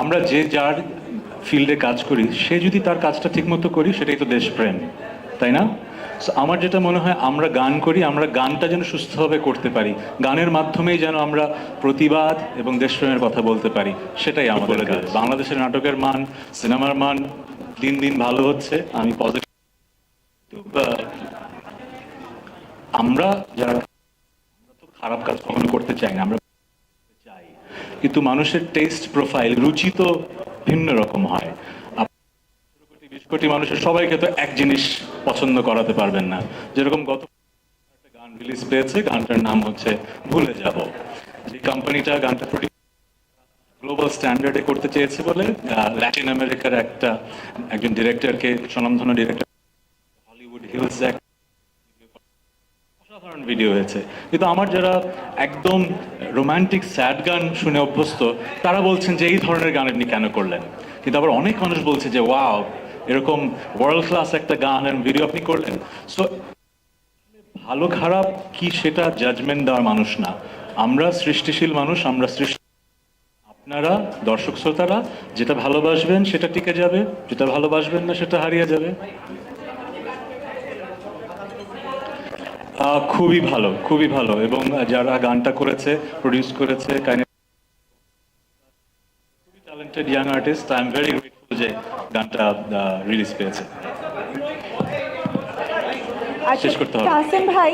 আমরা যে যার ফিল্ডে কাজ করি সে যদি তার কাজটা ঠিকমতো করি সেটাই তো দেশপ্রেম তাই না? আমার যেটা মনে হয় আমরা গান করি আমরা গানটা যেন সুস্থভাবে করতে পারি গানের মাধ্যমেই যেন আমরা প্রতিবাদ এবং দেশপ্রেমের কথা বলতে পারি সেটাই আমাদের কাজ। বাংলাদেশের নাটকের মান সিনেমার মান দিন দিন ভালো হচ্ছে আমি পজিটিভ আমরা যারা খারাপ কাজ কখনো করতে চাই না আমরা কিন্তু মানুষের টেস্ট প্রোফাইল রুচি তো ভিন্ন রকম হয়। কোটি মানুষের সবাইকে তো এক জিনিস পছন্দ করাতে পারবেন না। যেরকম গত একটা গান রিলিজ পেয়েছে, গানটার নাম হচ্ছে ভুলে যাব। যে কোম্পানিটা গানটা গ্লোবাল স্ট্যান্ডার্ডে করতে চেয়েছে বলে ল্যাটিন আমেরিকার একটা একজন ডিরেক্টরকে স্বনামধন্য ডিরেক্টর হলিউড হিলস এক অসাধারণ ভিডিও হয়েছে। কিন্তু আমার যারা একদম রোমান্টিক স্যাড গান শুনে অভ্যস্ত, তারা বলছেন যে এই ধরনের গান আপনি কেন করলেন? কিন্তু আবার অনেক মানুষ বলছে যে ওয়াও এরকম ওয়ার্ল্ড ক্লাস একটা গান আর ভিডিও আপনি করলেন। সো ভালো খারাপ কি সেটা জাজমেন্ট দেওয়ার মানুষ না। আমরা সৃষ্টিশীল মানুষ, আমরা সৃষ্টি আপনারা, দর্শক শ্রোতারা, যেটা ভালোবাসবেন সেটা টিকে যাবে, যেটা ভালোবাসবেন না সেটা হারিয়ে যাবে। খুবই ভালো খুবই ভালো এবং যারা গানটা করেছে প্রডিউস করেছে খুবই talented young artist I am very grateful যে গানটা রিলিজ পেয়েছে আচ্ছা শেষ করতে হবে। ভাই